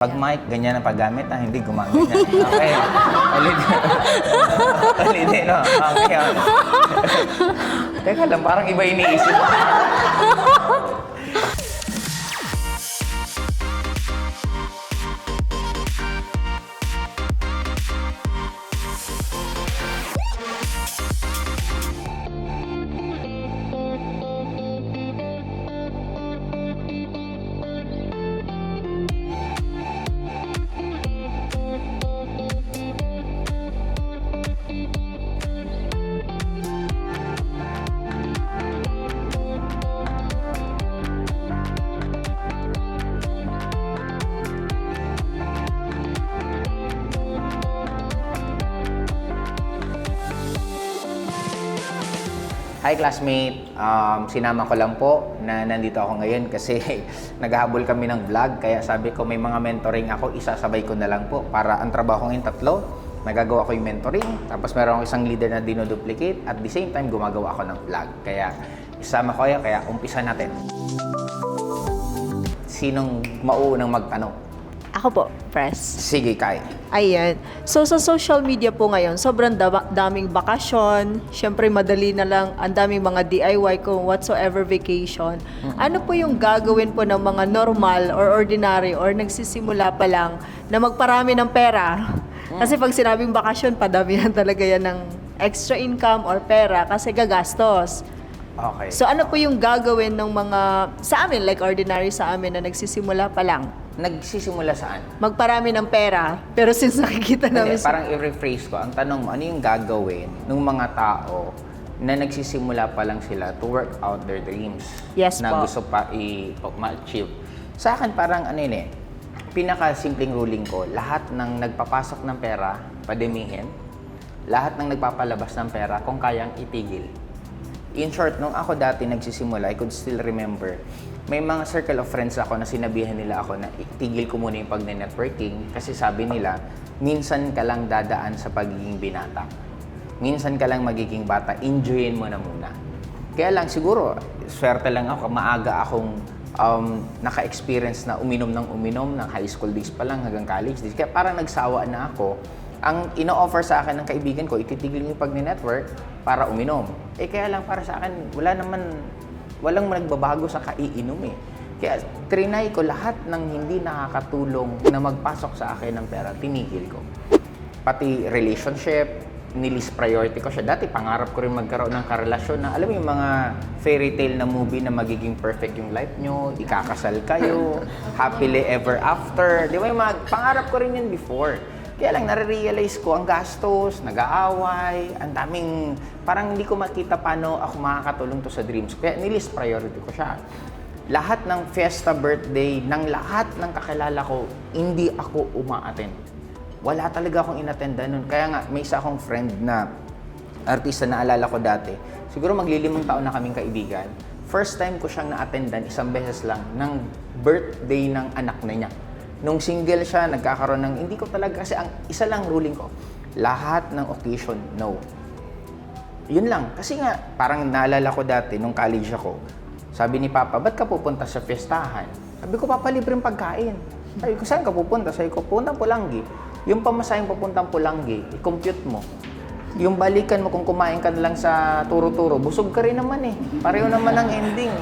Pag mic, ganyan ang paggamit, ah, hindi gumaganyan. Okay. Ulit. Ulitin, no? Okay. Teka lang, parang iba iniisip. Hi classmate, um, sinama ko lang po na nandito ako ngayon kasi naghahabol kami ng vlog kaya sabi ko may mga mentoring ako, isasabay ko na lang po para ang trabaho ko ngayon tatlo, nagagawa ko yung mentoring, tapos meron ako isang leader na dinoduplicate at the same time gumagawa ako ng vlog. Kaya isama ko kayo, kaya umpisa natin. Sinong mauunang magtanong? Ako po, press. Sige, Kai. Ayan. So, sa social media po ngayon, sobrang daba- daming bakasyon. Siyempre, madali na lang. Ang daming mga DIY kung whatsoever vacation. Ano po yung gagawin po ng mga normal or ordinary or nagsisimula pa lang na magparami ng pera? Kasi pag sinabing bakasyon, padamihan talaga yan ng extra income or pera kasi gagastos. Okay. So, ano po yung gagawin ng mga, sa amin, like ordinary sa amin na nagsisimula pa lang? Nagsisimula saan? magparami ng pera. Pero since nakikita namin Hindi, parang i-rephrase ko. Ang tanong mo, ano yung gagawin ng mga tao na nagsisimula pa lang sila to work out their dreams? Yes na po. gusto pa i- ma-achieve. Sa akin, parang ano yun eh, pinaka-simpleng ruling ko, lahat ng nagpapasok ng pera, pademihin. Lahat ng nagpapalabas ng pera, kung kayang itigil. In short, nung ako dati nagsisimula, I could still remember, may mga circle of friends ako na sinabihan nila ako na itigil ko muna yung pag-networking kasi sabi nila, minsan ka lang dadaan sa pagiging binata. Minsan ka lang magiging bata, enjoyin mo na muna. Kaya lang siguro, swerte lang ako, maaga akong um, naka-experience na uminom ng uminom ng high school days pa lang hanggang college days. Kaya parang nagsawa na ako. Ang ino-offer sa akin ng kaibigan ko, ititigil yung pag-network para uminom. Eh kaya lang para sa akin, wala naman, walang nagbabago sa kaiinom eh. Kaya trinay ko lahat ng hindi nakakatulong na magpasok sa akin ng pera, tinigil ko. Pati relationship, nilist priority ko siya. Dati pangarap ko rin magkaroon ng karelasyon na alam mo yung mga fairy tale na movie na magiging perfect yung life nyo, ikakasal kayo, happily ever after. Di ba yung mga, pangarap ko rin yun before. Kaya lang nare-realize ko ang gastos, nag-aaway, ang daming, parang hindi ko makita paano ako makakatulong to sa dreams. Kaya nilist priority ko siya. Lahat ng fiesta birthday, ng lahat ng kakilala ko, hindi ako uma-attend wala talaga akong inatenda nun. Kaya nga, may isa akong friend na artista na alala ko dati. Siguro maglilimang taon na kaming kaibigan. First time ko siyang na-attendan, isang beses lang, ng birthday ng anak na niya. Nung single siya, nagkakaroon ng, hindi ko talaga, kasi ang isa lang ruling ko, lahat ng occasion, no. Yun lang. Kasi nga, parang naalala ko dati, nung college ako, sabi ni Papa, ba't ka pupunta sa fiestahan? Sabi ko, Papa, libreng pagkain. Sabi ko, saan ka pupunta? Sabi ko, puntang Pulangi. Yung pamasahing papuntang Pulangi, i-compute mo. Yung balikan mo kung kumain ka lang sa turo-turo, busog ka rin naman eh. Pareho naman ang ending.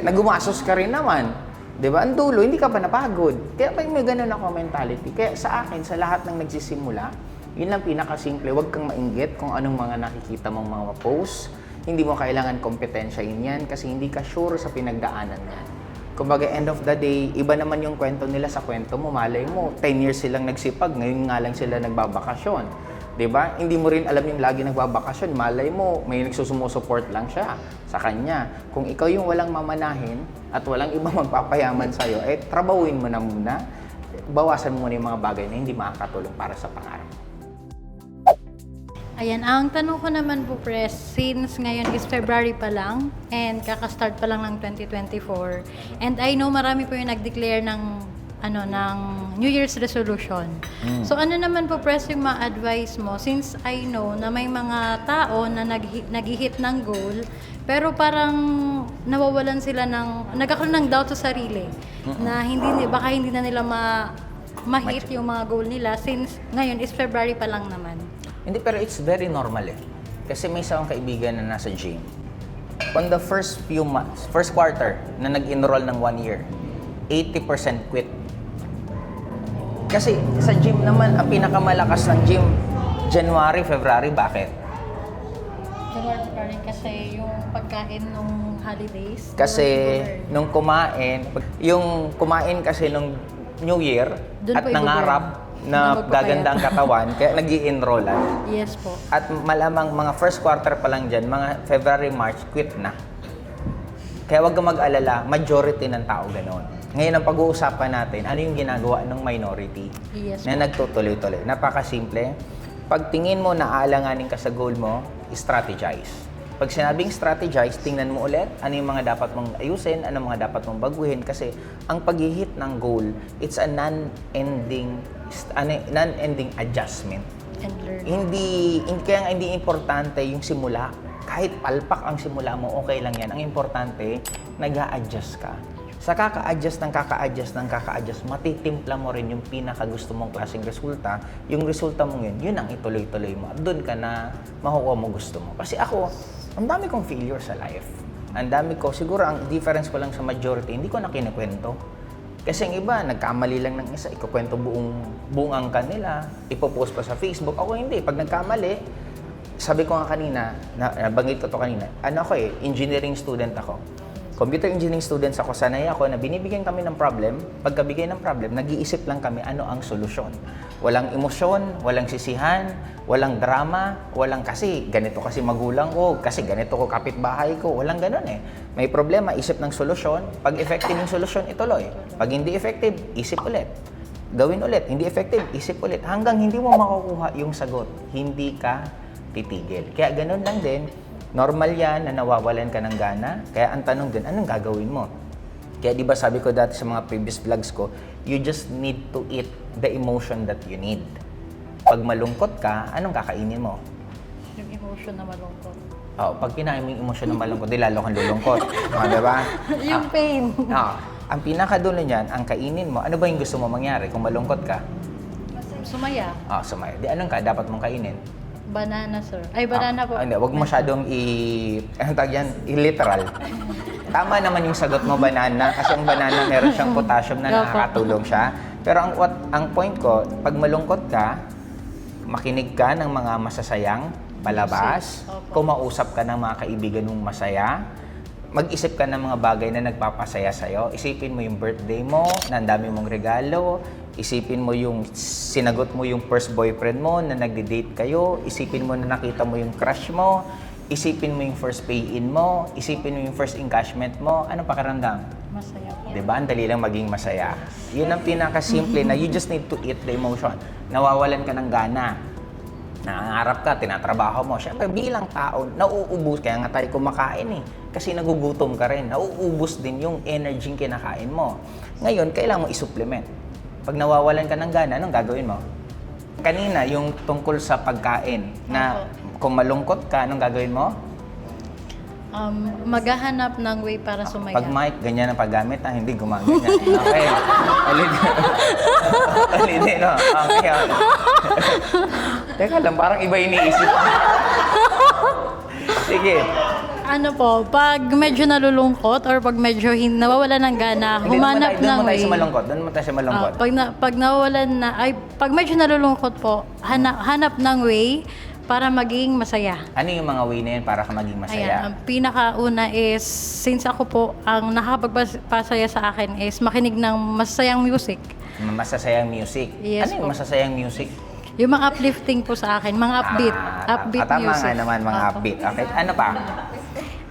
Nagumasos ka rin naman. 'Di ba? Ang dulo, hindi ka pa napagod. Kaya may may ganun ako mentality. Kaya sa akin, sa lahat ng nagsisimula, yun lang pinakasimple. Huwag kang mainggit kung anong mga nakikita mong mga posts. Hindi mo kailangan kompetensyahin yan kasi hindi ka sure sa pinagdaanan yan. Kumbaga, end of the day, iba naman yung kwento nila sa kwento mo. Malay mo, 10 years silang nagsipag, ngayon nga lang sila nagbabakasyon. 'Di ba? Hindi mo rin alam yung lagi nagbabakasyon. Malay mo, may nagsusumusupport lang siya sa kanya. Kung ikaw yung walang mamanahin at walang ibang magpapayaman sa'yo, eh, trabawin mo na muna. Bawasan mo na yung mga bagay na hindi makakatulong para sa pangarap. Ayan, ang tanong ko naman po, Press, since ngayon is February pa lang and kakastart pa lang ng 2024, and I know marami po yung nag-declare ng ano ng New Year's resolution. So ano naman po press yung ma-advise mo since I know na may mga tao na nag- nag-hit ng goal pero parang nawawalan sila ng nagkakaroon ng doubt sa sarili na hindi baka hindi na nila ma ma-hit yung mga goal nila since ngayon is February pa lang naman. Hindi, pero it's very normal eh. Kasi may isang kaibigan na nasa gym. On the first few months, first quarter na nag-enroll ng one year, 80% quit. Kasi sa gym naman, ang pinakamalakas ng gym, January, February, bakit? January rin kasi yung pagkain nung holidays. Kasi nung kumain, yung kumain kasi nung New Year Dun at nangarap Na na gaganda ang katawan, kaya nag enrollan Yes po. At malamang mga first quarter pa lang dyan, mga February, March, quit na. Kaya wag kang mag-alala, majority ng tao ganon. Ngayon ang pag-uusapan natin, ano yung ginagawa ng minority Yes na nagtutuloy-tuloy. Napakasimple. Pag tingin mo na aalanganin ka sa goal mo, strategize. Pag sinabing strategize, tingnan mo ulit ano yung mga dapat mong ayusin, ano mga dapat mong baguhin kasi ang pag-hit ng goal, it's a non-ending ano, non-ending adjustment And learn. hindi, hindi kaya hindi importante yung simula. Kahit palpak ang simula mo, okay lang yan. Ang importante, nag adjust ka. Sa kaka-adjust ng kaka-adjust ng kaka-adjust, matitimpla mo rin yung pinaka gusto mong klaseng resulta. Yung resulta mo yun, yun ang ituloy-tuloy mo. Doon ka na makukuha mo gusto mo. Kasi ako, ang dami kong failure sa life. Ang dami ko, siguro ang difference ko lang sa majority, hindi ko na kinikwento. Kasi ang iba, nagkamali lang ng isa, ikukwento buong, buong angkan nila, ipopost pa sa Facebook. Ako hindi. Pag nagkamali, sabi ko nga kanina, na, nabanggit ko to kanina, ano ako eh, engineering student ako. Computer engineering students ako, sanay ako na binibigyan kami ng problem. Pagkabigay ng problem, nag-iisip lang kami ano ang solusyon. Walang emosyon, walang sisihan, walang drama, walang kasi ganito kasi magulang ko, kasi ganito ko kapitbahay ko. Walang ganun eh. May problema, isip ng solusyon. Pag effective yung solusyon, ituloy. Pag hindi effective, isip ulit. Gawin ulit. Hindi effective, isip ulit. Hanggang hindi mo makukuha yung sagot, hindi ka titigil. Kaya ganun lang din, normal yan na nawawalan ka ng gana. Kaya ang tanong din, anong gagawin mo? Kaya di ba sabi ko dati sa mga previous vlogs ko, you just need to eat the emotion that you need. Pag malungkot ka, anong kakainin mo? Yung emotion na malungkot. Oh, pag kinain mo yung emosyon ng malungkot, di lalo kang lulungkot. Oh, di ba? yung pain. Ah, ang pinakadulo niyan, ang kainin mo, ano ba yung gusto mo mangyari kung malungkot ka? Sumaya. Ah, sumaya. Di anong ka dapat mong kainin? Banana, sir. Ay, banana po. Ah, hindi, wag masyadong i... Ano tawag yan? I-literal. Tama naman yung sagot mo, banana. Kasi ang banana, meron siyang potassium na Opo. nakakatulong siya. Pero ang, what, ang point ko, pag malungkot ka, makinig ka ng mga masasayang palabas, Opo. kumausap ka ng mga kaibigan mong masaya, mag-isip ka ng mga bagay na nagpapasaya sa'yo. Isipin mo yung birthday mo, na ang dami mong regalo. Isipin mo yung sinagot mo yung first boyfriend mo na nagde-date kayo. Isipin mo na nakita mo yung crush mo. Isipin mo yung first pay-in mo. Isipin mo yung first encashment mo. Anong pakiramdam? Masaya po. Di ba? Ang dali lang maging masaya. Yun ang pinakasimple na you just need to eat the emotion. Nawawalan ka ng gana. Nangangarap ka, tinatrabaho mo. Siyempre, bilang tao, nauubos. Kaya nga tayo kumakain eh. Kasi nagugutom ka rin. Nauubos din yung energy kinakain mo. Ngayon, kailangan mo isupplement. Pag nawawalan ka ng gana, anong gagawin mo? Kanina, yung tungkol sa pagkain, na kung malungkot ka, anong gagawin mo? Um, maghahanap ng way para sumaya. Pag mic, ganyan ang paggamit, ah, hindi gumagana. Okay. Ulit. Ulitin, no? Okay, okay. Teka lang, parang iba iniisip. Sige. Ano po, pag medyo nalulungkot or pag medyo hin nawawala ng gana, Hindi, doon humanap mo tayo- doon ng mo tayo way. sa malungkot. Doon mo tayo sa malungkot. Ah, pag, na, pag nawawalan na, ay, pag medyo nalulungkot po, hanap, hanap ng way para maging masaya. ano yung mga way na yan para ka maging Ayan, masaya? ang pinakauna is, since ako po, ang nakakapagpasaya sa akin is makinig ng masasayang music. Masasayang music. Yes ano yung po. masasayang music? Yung mga uplifting po sa akin, mga upbeat, Ah, upbeat ah, tama music. nga naman, mga Opo. upbeat. Okay, ano pa?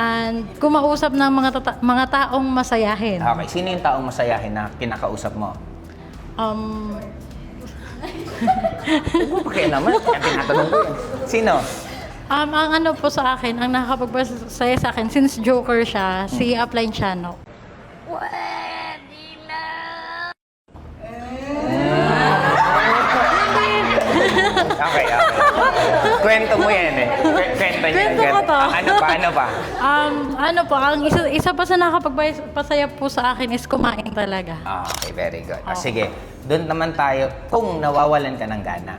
And kumausap ng mga, tata- mga taong masayahin. Okay, sino yung taong masayahin na kinakausap mo? Um, Okay naman, kaya tinatanong ko yun. Sino? um, ang ano po sa akin, ang nakakapagpasaya sa akin, since joker siya, si Upline Channel. Okay, okay. Kwento mo yan eh. Kwe- Kwento niya. Kwento ko to. Ah, Ano pa, ano pa? Um, ano po, ang isa, isa pa sa nakakapagpasaya po sa akin is kumain talaga. Ah, okay, very good. Ah, Oo. sige, Doon naman tayo kung nawawalan ka ng gana.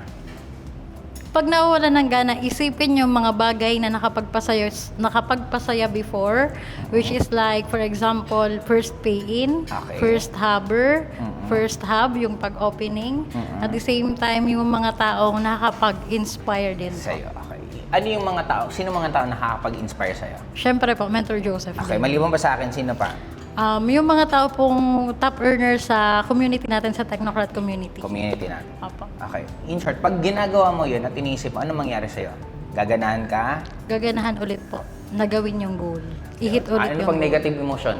Pag nawawala ng gana, isipin yung mga bagay na nakapagpasaya, nakapagpasaya before, which is like, for example, first pay-in, Okay. first hubber, Mm-mm. first hub, yung pag-opening. Mm-mm. At the same time, yung mga taong nakakapag-inspire din. Sa'yo, okay. Ano yung mga tao? Sino mga tao nakakapag-inspire sa'yo? Siyempre po, Mentor Joseph. Okay, maliban pa sa akin, sino pa? Um, yung mga tao pong top earners sa community natin, sa Technocrat community. Community natin. Opo. Okay. In short, pag ginagawa mo yun at iniisip mo, ano mangyari sa'yo? Gaganahan ka? Gaganahan ulit po na gawin yung goal. I-hit ulit ano yung pang goal. negative emotion?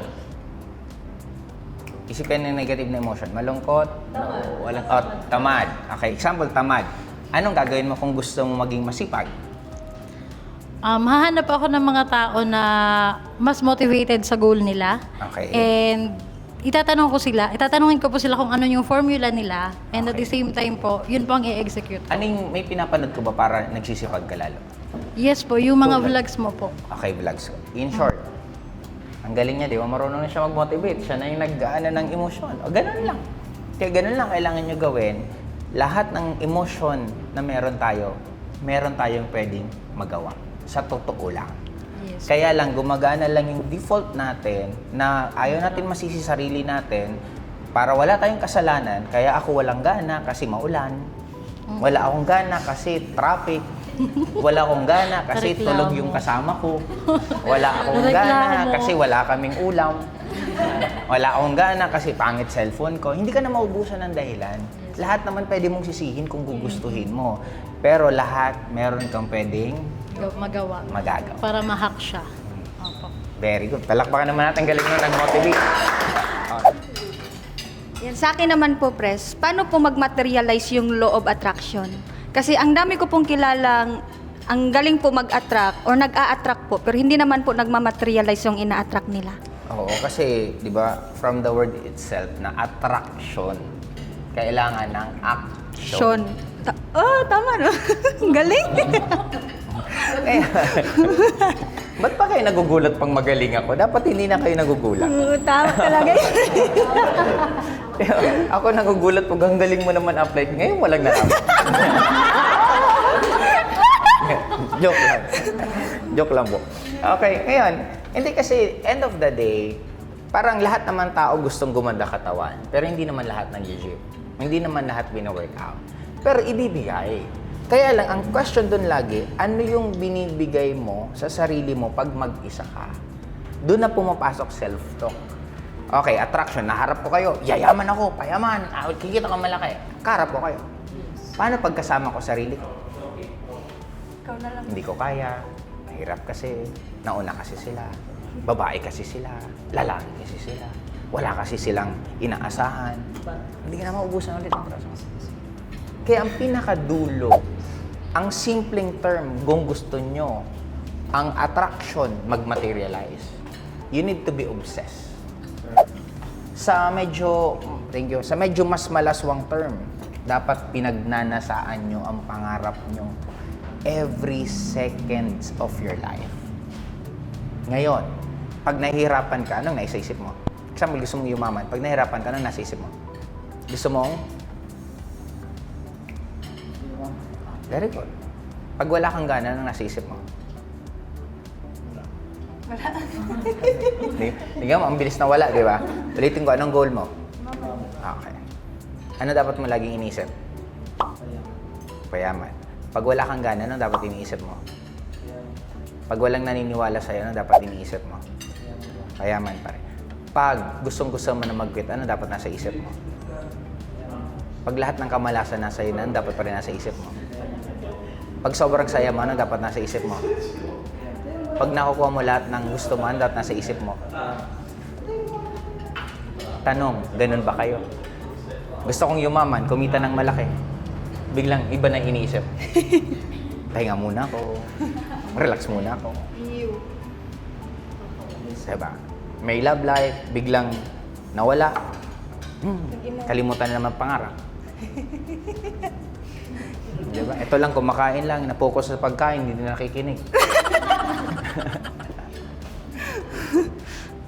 Isipin ng negative na emotion. Malungkot? Tamad. Walang, oh, tamad. Okay, example, tamad. Anong gagawin mo kung gusto mo maging masipag? Um, hahanap ako ng mga tao na mas motivated sa goal nila. Okay. And itatanong ko sila, itatanungin ko po sila kung ano yung formula nila. And at Okay. the same time po, yun po ang i-execute. Ano yung may pinapanood ko ba para nagsisipag ka lalo? Yes po, yung mga Tulad? vlogs mo po. Okay, vlogs ko. In short, ang galing niya, di ba? Marunong na siya mag-motivate. Siya na yung nag-ano ng emosyon. O, ganun lang. Kaya ganun lang kailangan nyo gawin. Lahat ng emosyon na meron tayo, meron tayong pwedeng magawa. Sa totoo lang. Yes. Kaya lang, gumagana lang yung default natin na ayaw natin masisi sarili natin para wala tayong kasalanan. Kaya ako walang gana kasi maulan. Wala akong gana kasi traffic. Wala akong gana kasi Reklamo. tulog yung kasama ko. Wala akong Reklamo. gana kasi wala kaming ulam. Wala akong gana kasi pangit cellphone ko. Hindi ka na maubusan ng dahilan. Lahat naman pwede mong sisihin kung gugustuhin mo. Pero lahat meron kang pwedeng Gaw- Magawa. magagawa. Para ma-hack siya. Opo. Very good. Palakpakan naman natin galing nung nag-motivate. Yan, sa akin naman po, Pres, paano po mag-materialize yung law of attraction? Kasi ang dami ko pong kilalang ang galing po mag-attract or nag-a-attract po, pero hindi naman po nagmamaterialize yung ina-attract nila. Oo, kasi, di ba, from the word itself na attraction, kailangan ng action. Sean. Ta- oh, tama no? Galing. Kaya, ba't pa kayo nagugulat pang magaling ako? Dapat hindi na kayo nagugulat. Oo, tama talaga yun. ako nagugulat pag ang galing mo naman apply. Ngayon, walang naraman. Joke lang. Joke lang po. Okay, ngayon, hindi kasi end of the day, parang lahat naman tao gustong gumanda katawan. Pero hindi naman lahat nag-gym. Hindi naman lahat bina-workout. Pero ibibigay. Kaya lang, ang question doon lagi, ano yung binibigay mo sa sarili mo pag mag-isa ka? Doon na pumapasok self-talk. Okay, attraction. Naharap ko kayo. Yayaman ako, payaman. Ah, kikita ka malaki. Karap ko kayo. Paano pagkasama ko sarili ko? Hindi ko kaya. Mahirap kasi. Nauna kasi sila. Babae kasi sila. Lalaki kasi sila. Wala kasi silang inaasahan. Hindi ka na maubusan ulit ang oras. Kaya ang pinakadulo, ang simpleng term, kung gusto nyo, ang attraction mag-materialize, you need to be obsessed. Sa medyo, thank you, sa medyo mas malaswang term, dapat pinagnanasaan nyo ang pangarap nyo every seconds of your life. Ngayon, pag nahihirapan ka, anong nasa isip mo? Example, gusto mong yumaman. Pag nahihirapan ka, anong nasa isip mo? Gusto mong? Very good. Pag wala kang gana, anong nasa isip mo? Wala. Tingnan mo, ang bilis na wala, di ba? Ulitin ko, anong goal mo? Okay. Ano dapat mo laging iniisip? Payaman. Pag wala kang gana, ano dapat iniisip mo? Pag walang naniniwala sa'yo, ano dapat iniisip mo? Payaman pa rin. Pag gustong gusto mo na mag-quit, ano dapat nasa isip mo? Pag lahat ng kamalasan nasa iyo, ano dapat pa rin nasa isip mo? Pag sobrang saya mo, ano dapat nasa isip mo? Pag nakukuha mo lahat ng gusto mo, ano dapat nasa isip mo? Tanong, ganun ba kayo? Gusto kong yumaman, kumita ng malaki. Biglang iba na iniisip. Pahinga muna ako. Relax muna ako. Diba? May love life, biglang nawala. Hmm, kalimutan na naman pangarap. diba? Ito lang, kumakain lang, na-focus sa pagkain, hindi na nakikinig.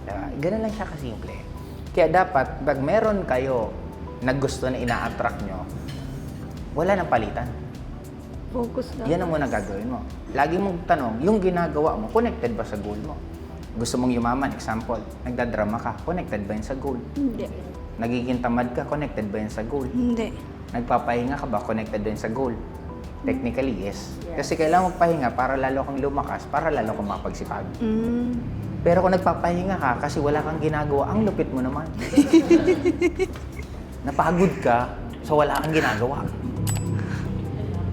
diba? Ganun lang siya kasimple. Kaya dapat, pag meron kayo na gusto na ina-attract nyo, wala nang palitan. Focus lang. Yan ang muna gagawin mo. Lagi mong tanong, yung ginagawa mo, connected ba sa goal mo? Gusto mong yumaman, example, nagdadrama ka, connected ba yun sa goal? Hindi. Nagiging tamad ka, connected ba yun sa goal? Hindi. Nagpapahinga ka ba, connected yun sa goal? Technically, yes. Kasi kailangan magpahinga para lalo kang lumakas, para lalo kang mapagsipag. Mm. Pero kung nagpapahinga ka kasi wala kang ginagawa, ang lupit mo naman. Napagod ka, so wala kang ginagawa.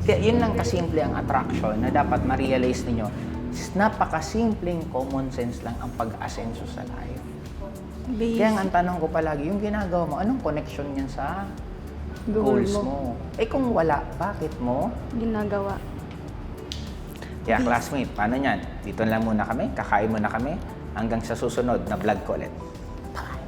Kaya yun lang kasimple ang attraction na dapat ma-realize ninyo. Napakasimpleng common sense lang ang pag-asenso sa life. Base. Kaya ang tanong ko palagi, yung ginagawa mo, anong connection niyan sa Goal goals mo? Eh kung wala, bakit mo? Ginagawa. Kaya classmate, paano yan? Dito lang muna kami, kakain muna kami, hanggang sa susunod na vlog ko ulit. Bye!